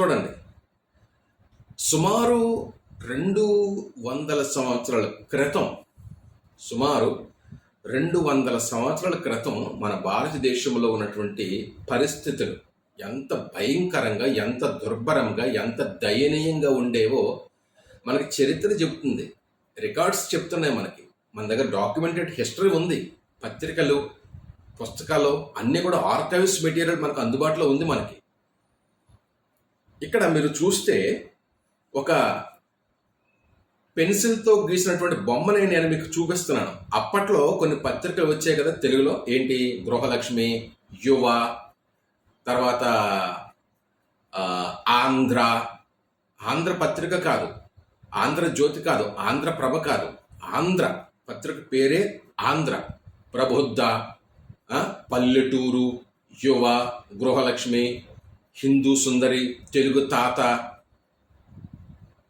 చూడండి. సుమారు రెండు వందల సంవత్సరాల క్రితం సుమారు రెండు వందల సంవత్సరాల క్రితం మన భారతదేశంలో ఉన్నటువంటి పరిస్థితులు ఎంత భయంకరంగా ఎంత దుర్భరంగా ఎంత దయనీయంగా ఉండేవో మనకి చరిత్ర చెప్తుంది రికార్డ్స్ చెప్తున్నాయి మనకి. మన దగ్గర డాక్యుమెంటెడ్ హిస్టరీ ఉంది. పత్రికలు పుస్తకాలు అన్నీ కూడా ఆర్కైవ్స్ మెటీరియల్ మనకు అందుబాటులో ఉంది మనకి. ఇక్కడ మీరు చూస్తే ఒక పెన్సిల్తో గీసినటువంటి బొమ్మని నేను మీకు చూపిస్తున్నాను. అప్పట్లో కొన్ని పత్రికలు వచ్చాయి కదా తెలుగులో. ఏంటి? గృహలక్ష్మి యువ తర్వాత ఆంధ్ర. ఆంధ్ర పత్రిక కాదు. ఆంధ్ర జ్యోతి కాదు. ఆంధ్ర ప్రభ కాదు. ఆంధ్ర పత్రిక పేరే ఆంధ్ర. ప్రబుద్ధ పల్లెటూరు యువ గృహలక్ష్మి హిందూ సుందరి తెలుగు తాత.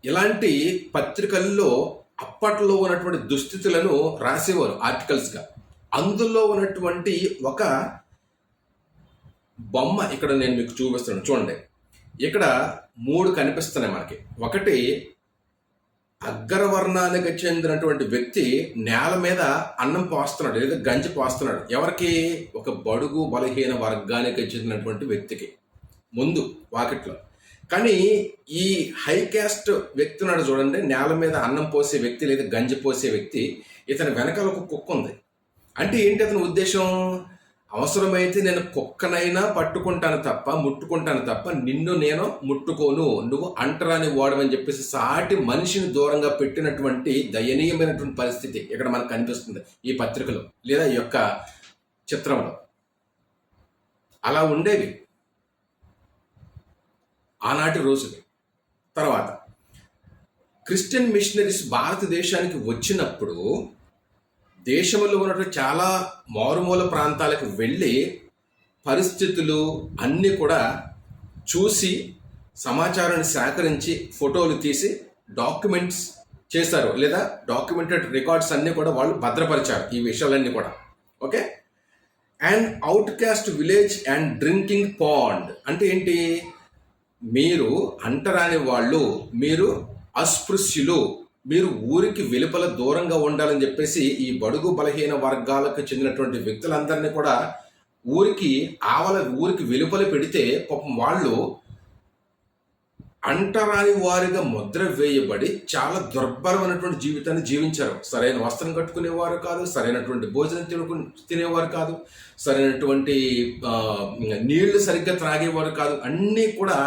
ఇలాంటి పత్రికల్లో అప్పట్లో ఉన్నటువంటి దుస్థితులను రాసేవారు ఆర్టికల్స్గా. అందులో ఉన్నటువంటి ఒక బొమ్మ ఇక్కడ నేను మీకు చూపిస్తున్నాను చూడండి. ఇక్కడ మూడు కనిపిస్తున్నాయి మనకి. ఒకటి అగ్రవర్ణానికి చెందినటువంటి వ్యక్తి నేల మీద అన్నం పోస్తున్నాడు లేదా గంజి పోస్తున్నాడు. ఎవరికి? ఒక బడుగు బలహీన వర్గానికి చెందినటువంటి వ్యక్తికి. ముందు వాకిట్లో. కానీ ఈ హై క్యాస్ట్ వ్యక్తి ఉన్నాడు చూడండి నేల మీద అన్నం పోసే వ్యక్తి లేదా గంజి పోసే వ్యక్తి ఇతని వెనకాల ఒక కుక్క ఉంది. అంటే ఏంటి అతని ఉద్దేశం? అవసరమైతే నేను కుక్కనైనా పట్టుకుంటాను తప్ప ముట్టుకుంటాను తప్ప నిన్ను నేను ముట్టుకోను నువ్వు అంటరాని వాడమని చెప్పేసి సాటి మనిషిని దూరంగా పెట్టినటువంటి దయనీయమైనటువంటి పరిస్థితి ఇక్కడ మనకు కనిపిస్తుంది ఈ పత్రికలో లేదా ఈ యొక్క చిత్రంలో. అలా ఉండేవి. ఆనాటి రోజులే. తర్వాత క్రిస్టియన్ మిషనరీస్ భారతదేశానికి వచ్చినప్పుడు దేశంలో ఉన్నటువంటి చాలా మారుమూల ప్రాంతాలకు వెళ్ళి పరిస్థితులు అన్నీ కూడా చూసి సమాచారాన్ని సేకరించి ఫోటోలు తీసి డాక్యుమెంట్స్ చేశారు. లేదా డాక్యుమెంటెడ్ రికార్డ్స్ అన్నీ కూడా వాళ్ళు భద్రపరిచారు ఈ విషయాలన్నీ కూడా. Okay? And out caste village and drinking pond అంటే ఏంటి? మీరు అంటరాని వాళ్ళు మీరు అస్పృశ్యులు మీరు ఊరికి వెలుపల దూరంగా ఉండాలని చెప్పేసి ఈ బడుగు బలహీన వర్గాలకు చెందినటువంటి వ్యక్తులందరినీ కూడా ఊరికి ఆవల ఊరికి వెలుపల పెడితే పాపం వాళ్ళు అంటరాని వారిగా ముద్ర వేయబడి చాలా దుర్భరమైనటువంటి జీవితాన్ని జీవించారు. సరైన వస్త్రం కట్టుకునేవారు కాదు సరైనటువంటి భోజనం తినుకు తినేవారు కాదు సరైనటువంటి నీళ్ళు సరిగ్గా త్రాగేవారు కాదు అన్నీ కూడా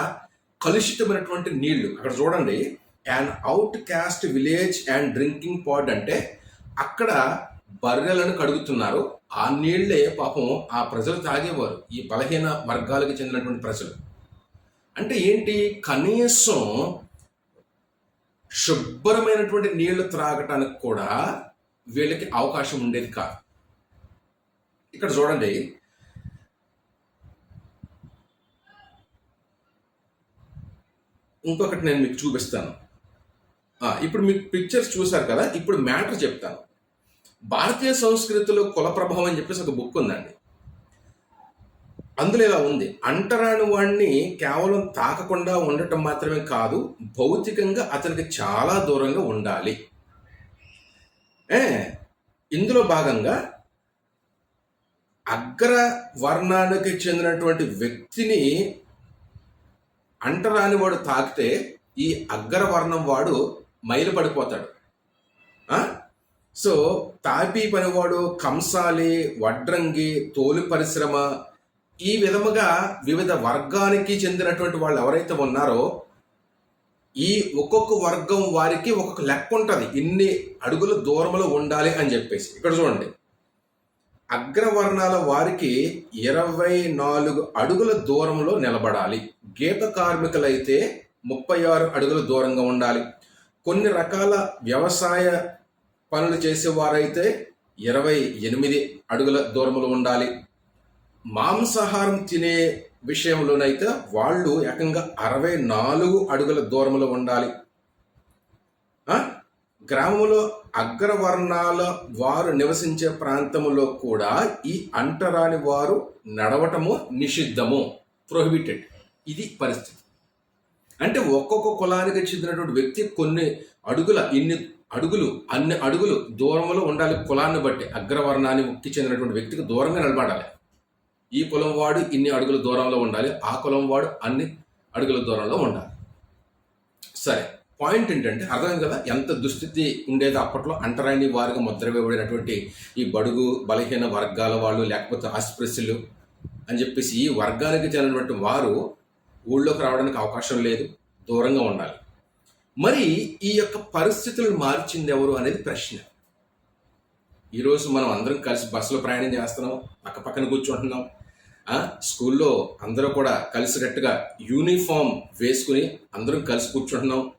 కలుషితమైనటువంటి నీళ్ళు. అక్కడ చూడండి. And out caste village and drinking pond అంటే అక్కడ బర్రెలను కడుగుతున్నారు. ఆ నీళ్ళే పాపం ఆ ప్రజలు తాగేవారు. ఈ బలహీన వర్గాలకు చెందినటువంటి ప్రజలు. అంటే ఏంటి? కనీసం శుభ్రమైనటువంటి నీళ్ళు త్రాగటానికి కూడా వీళ్ళకి అవకాశం ఉండేది కాదు. ఇక్కడ చూడండి. ఇంకొకటి నేను మీకు చూపిస్తాను. ఇప్పుడు మీకు పిక్చర్స్ చూశారు కదా? ఇప్పుడు మ్యాటర్ చెప్తాను. భారతీయ సంస్కృతిలో కుల ప్రభావం అని చెప్పేసి ఒక బుక్ ఉందండి. అందులో ఇలా ఉంది. అంటరాని వాడిని కేవలం తాకకుండా ఉండటం మాత్రమే కాదు భౌతికంగా అతనికి చాలా దూరంగా ఉండాలి. ఏ? ఇందులో భాగంగా అగ్ర వర్ణానికి చెందినటువంటి వ్యక్తిని అంటరాని వాడు తాకితే ఈ అగ్రవర్ణం వాడు మైలు పడిపోతాడు సో తాపీ పనివాడు కంసాలి వడ్రంగి తోలు పరిశ్రమ ఈ విధముగా వివిధ వర్గానికి చెందినటువంటి వాళ్ళు ఎవరైతే ఉన్నారో ఈ ఒక్కొక్క వర్గం వారికి ఒక్కొక్క లెక్క ఉంటుంది. ఇన్ని అడుగుల దూరంలో ఉండాలి అని చెప్పేసి. ఇక్కడ చూడండి. అగ్రవర్ణాల వారికి ఇరవై నాలుగు అడుగుల దూరంలో నిలబడాలి. గీత కార్మికులైతే ముప్పై ఆరు అడుగుల దూరంగా ఉండాలి. కొన్ని రకాల వ్యవసాయ పనులు చేసేవారైతే ఇరవై ఎనిమిది అడుగుల దూరంలో ఉండాలి. మాంసాహారం తినే విషయంలోనైతే వాళ్ళు ఏకంగా అరవై నాలుగు అడుగుల దూరంలో ఉండాలి. గ్రామంలో అగ్రవర్ణాల వారు నివసించే ప్రాంతములో కూడా ఈ అంటరాని వారు నడవటము నిషిద్ధము ప్రొహిబిటెడ్ ఇది పరిస్థితి. అంటే ఒక్కొక్క కులానికి చెందినటువంటి వ్యక్తి కొన్ని అడుగుల ఇన్ని అడుగులు అన్ని అడుగులు దూరంలో ఉండాలి కులాన్ని బట్టి అగ్రవర్ణానికి చెందినటువంటి వ్యక్తికి దూరంగా నిలబడాలి. ఈ కులం వాడు ఇన్ని అడుగుల దూరంలో ఉండాలి ఆ కులం వాడు అన్ని అడుగుల దూరంలో ఉండాలి. సరే. పాయింట్ ఏంటంటే అర్థమైంది కదా? ఎంత దుస్థితి ఉండేది అప్పట్లో అంటరాని వారిగా ముద్ర వేయబడినటువంటి ఈ బడుగు బలహీన వర్గాల వాళ్ళు లేకపోతే ఆస్ప్రెస్సులు అని చెప్పేసి ఈ వర్గానికి చెందినటువంటి వారు ఊళ్ళోకి రావడానికి అవకాశం లేదు దూరంగా ఉండాలి. మరి ఈ యొక్క పరిస్థితులను మార్చింది ఎవరు అనేది ప్రశ్న. ఈరోజు మనం అందరం కలిసి బస్సులో ప్రయాణం చేస్తున్నాం పక్క పక్కన కూర్చుంటున్నాం. స్కూల్లో అందరూ కూడా కలిసికట్టుగా యూనిఫామ్ వేసుకుని అందరం కలిసి కూర్చుంటున్నాం.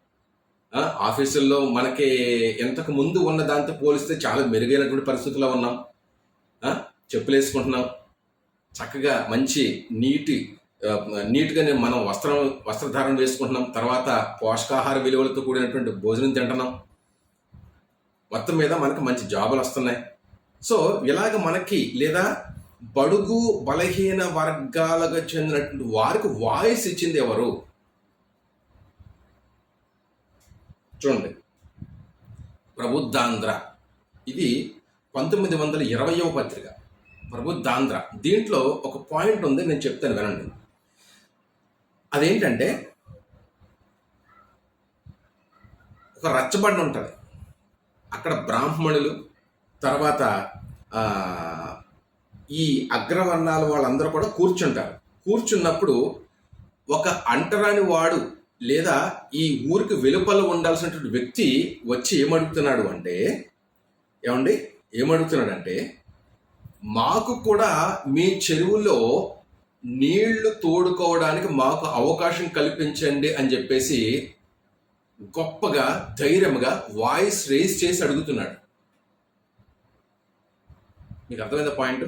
ఆఫీసుల్లో మనకి ఇంతకు ముందు ఉన్న దాంతో పోలిస్తే చాలా మెరుగైనటువంటి పరిస్థితుల్లో ఉన్నాం. చెప్పులు వేసుకుంటున్నాం చక్కగా మంచి నీటి నీట్గానే మనం వస్త్రం వస్త్రధారణ వేసుకుంటున్నాం. తర్వాత పోషకాహార విలువలతో కూడినటువంటి భోజనం తింటున్నాం. మొత్తం మీద మనకి మంచి జాబులు వస్తున్నాయి. సో ఇలాగ మనకి లేదా బడుగు బలహీన వర్గాలకు చెందినటువంటి వారికి వాయిస్ ఇచ్చింది ఎవరు? చూడండి. ప్రబుద్ధాంధ్ర ఇది పంతొమ్మిది వందల ఇరవయవ పత్రిక. ప్రబుద్ధాంధ్ర దీంట్లో ఒక పాయింట్ ఉంది నేను చెప్తాను వినండి. అదేంటంటే ఒక రచ్చబండ ఉంటుంది. అక్కడ బ్రాహ్మణులు తర్వాత ఈ అగ్రవర్ణాల వాళ్ళందరూ కూడా కూర్చుంటారు. కూర్చున్నప్పుడు ఒక అంటరాని వాడు లేదా ఈ ఊరికి వెలుపల ఉండాల్సినటువంటి వ్యక్తి వచ్చి ఏమడుగుతున్నాడు అంటే ఏమండి? ఏమడుగుతున్నాడంటే మాకు కూడా మీ చెరువులో నీళ్ళు తోడుకోవడానికి మాకు అవకాశం కల్పించండి అని చెప్పేసి గొప్పగా ధైర్యంగా వాయిస్ రేస్ చేసి అడుగుతున్నాడు. మీకు అర్థమైందా పాయింట్?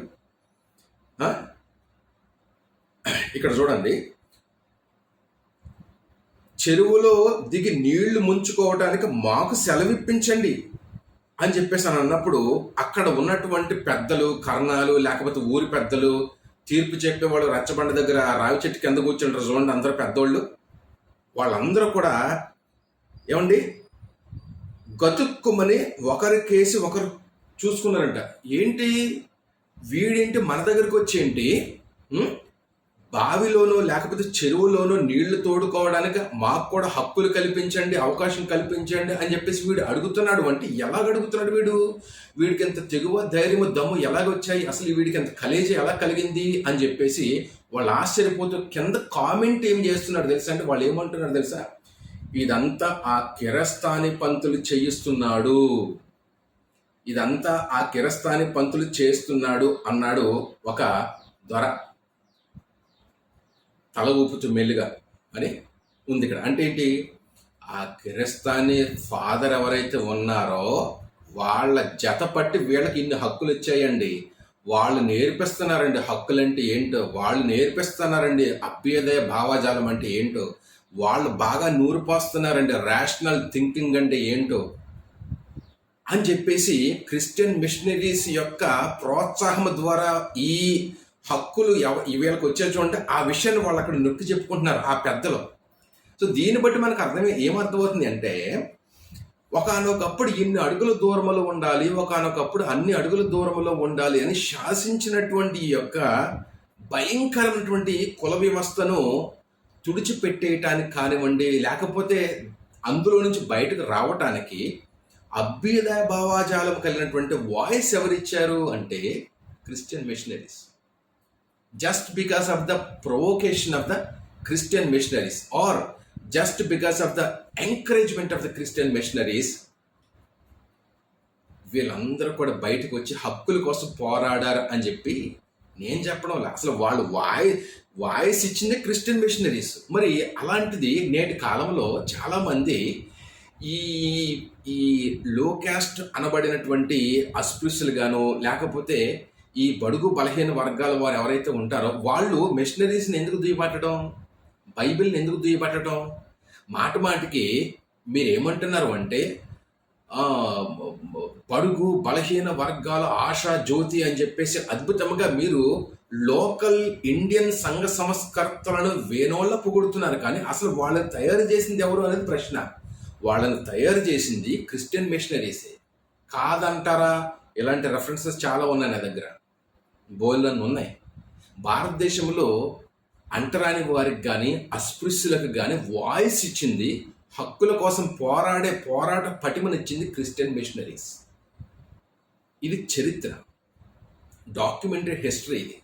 ఇక్కడ చూడండి. చెరువులో దిగి నీళ్ళు ముంచుకోవడానికి మాకు సెలవిప్పించండి అని చెప్పేసి అని అన్నప్పుడు అక్కడ ఉన్నటువంటి పెద్దలు కర్ణాలు లేకపోతే ఊరి పెద్దలు తీర్పు చెప్పేవాళ్ళు రచ్చబండ దగ్గర రావి చెట్టు కింద కూర్చుంటారు చూడండి అందరూ పెద్దోళ్ళు. వాళ్ళందరూ కూడా ఏమండి? గతుక్కుమని ఒకరికేసి ఒకరు చూసుకున్నారంట. ఏంటి? వీడేంటి మన దగ్గరికి వచ్చేంటి? బావిలోనో లేకపోతే చెరువులోనో నీళ్ళు తోడుకోవడానికి మాకు కూడా హక్కులు కల్పించండి అవకాశం కల్పించండి అని చెప్పేసి వీడు అడుగుతున్నాడు. అంటే ఎలాగ అడుగుతున్నాడు వీడు? వీడికి ఎంత తెగువ ధైర్యము దమ్ము ఎలాగ వచ్చాయి అసలు వీడికి ఎంత కలేజీ ఎలా కలిగింది అని చెప్పేసి వాళ్ళు ఆశ్చర్యపోతూ కింద కామెంట్ ఏం చేస్తున్నారు తెలుసా? అంటే వాళ్ళు ఏమంటున్నారు తెలుసా? ఇదంతా ఆ కిరస్థాని పంతులు చేయిస్తున్నాడు. ఇదంతా ఆ కిరస్థాని పంతులు చేస్తున్నాడు అన్నాడు ఒక దొర. తల ఊపుచు మెల్లిగా అని ఉంది ఇక్కడ. అంటే ఏంటి? ఆ కిరస్థాని ఫాదర్ ఎవరైతే ఉన్నారో వాళ్ళ జత పట్టి వీళ్ళకి ఇన్ని హక్కులు ఇచ్చాయండి. వాళ్ళు నేర్పిస్తున్నారండి హక్కులు అంటే ఏంటో వాళ్ళు నేర్పిస్తున్నారండి అభ్యుదయ భావజాలం అంటే ఏంటో వాళ్ళు బాగా నూరిపోస్తున్నారండి రేషనల్ థింకింగ్ అంటే ఏంటో అని చెప్పేసి క్రిస్టియన్ మిషనరీస్ యొక్క ప్రోత్సాహం ద్వారా ఈ హక్కులు ఎవ- వీళ్ళకి వచ్చే చూడంటే ఆ విషయాన్ని వాళ్ళు అక్కడ నొక్కి చెప్పుకుంటున్నారు ఆ పెద్దలు. సో దీన్ని బట్టి మనకు అర్థమే ఏమర్థమవుతుంది అంటే ఒకనొకప్పుడు ఇన్ని అడుగుల దూరంలో ఉండాలి ఒకనొకప్పుడు అన్ని అడుగుల దూరంలో ఉండాలి అని శాసించినటువంటి ఈ యొక్క భయంకరమైనటువంటి కుల వ్యవస్థను తుడిచిపెట్టేయటానికి కానివ్వండి లేకపోతే అందులో నుంచి బయటకు రావటానికి అభ్యుదయ భావాజాలం కలిగినటువంటి వాయిస్ ఎవరిచ్చారు అంటే Christian missionaries. Just because of the provocation of the Christian missionaries or just because of the encouragement of the Christian missionaries వీళ్ళందరూ కూడా బయటకు వచ్చి హక్కుల కోసం పోరాడారు అని చెప్పి నేను చెప్పడం లేదు. అసలు వాళ్ళు వాయి వాయిస్ ఇచ్చింది క్రిస్టియన్ మిషనరీస్ మరి అలాంటిది నేటి కాలంలో చాలామంది ఈ ఈ లో క్యాస్ట్ అనబడినటువంటి అస్పృశ్యులు గాను లేకపోతే ఈ బడుగు బలహీన వర్గాల వారు ఎవరైతే ఉంటారో వాళ్ళు మిషనరీస్ని ఎందుకు దుయ్యబట్టడం? బైబిల్ని ఎందుకు దుయ్యబట్టడం? మాట మాటికి మీరు ఏమంటున్నారు అంటే పడుగు బడుగు బలహీన వర్గాల ఆశ జ్యోతి అని చెప్పేసి అద్భుతంగా మీరు లోకల్ ఇండియన్ సంఘ సంస్కర్తలను వేనోళ్ళ పొగుడుతున్నారు. కానీ అసలు వాళ్ళని తయారు చేసింది ఎవరు అనేది ప్రశ్న. వాళ్ళని తయారు చేసింది క్రిస్టియన్ మిషనరీసే కాదంటారా? ఇలాంటి రెఫరెన్సెస్ చాలా ఉన్నాయి నా దగ్గర. బోల్డన్ ఉన్నాయి. భారతదేశంలో అంటరాని వారికి కానీ అస్పృశ్యులకు కానీ వాయిస్ ఇచ్చింది హక్కుల కోసం పోరాడే పోరాట పటిమనిచ్చింది క్రిస్టియన్ మిషనరీస్. ఇది చరిత్ర. డాక్యుమెంటరీ హిస్టరీ ఇది.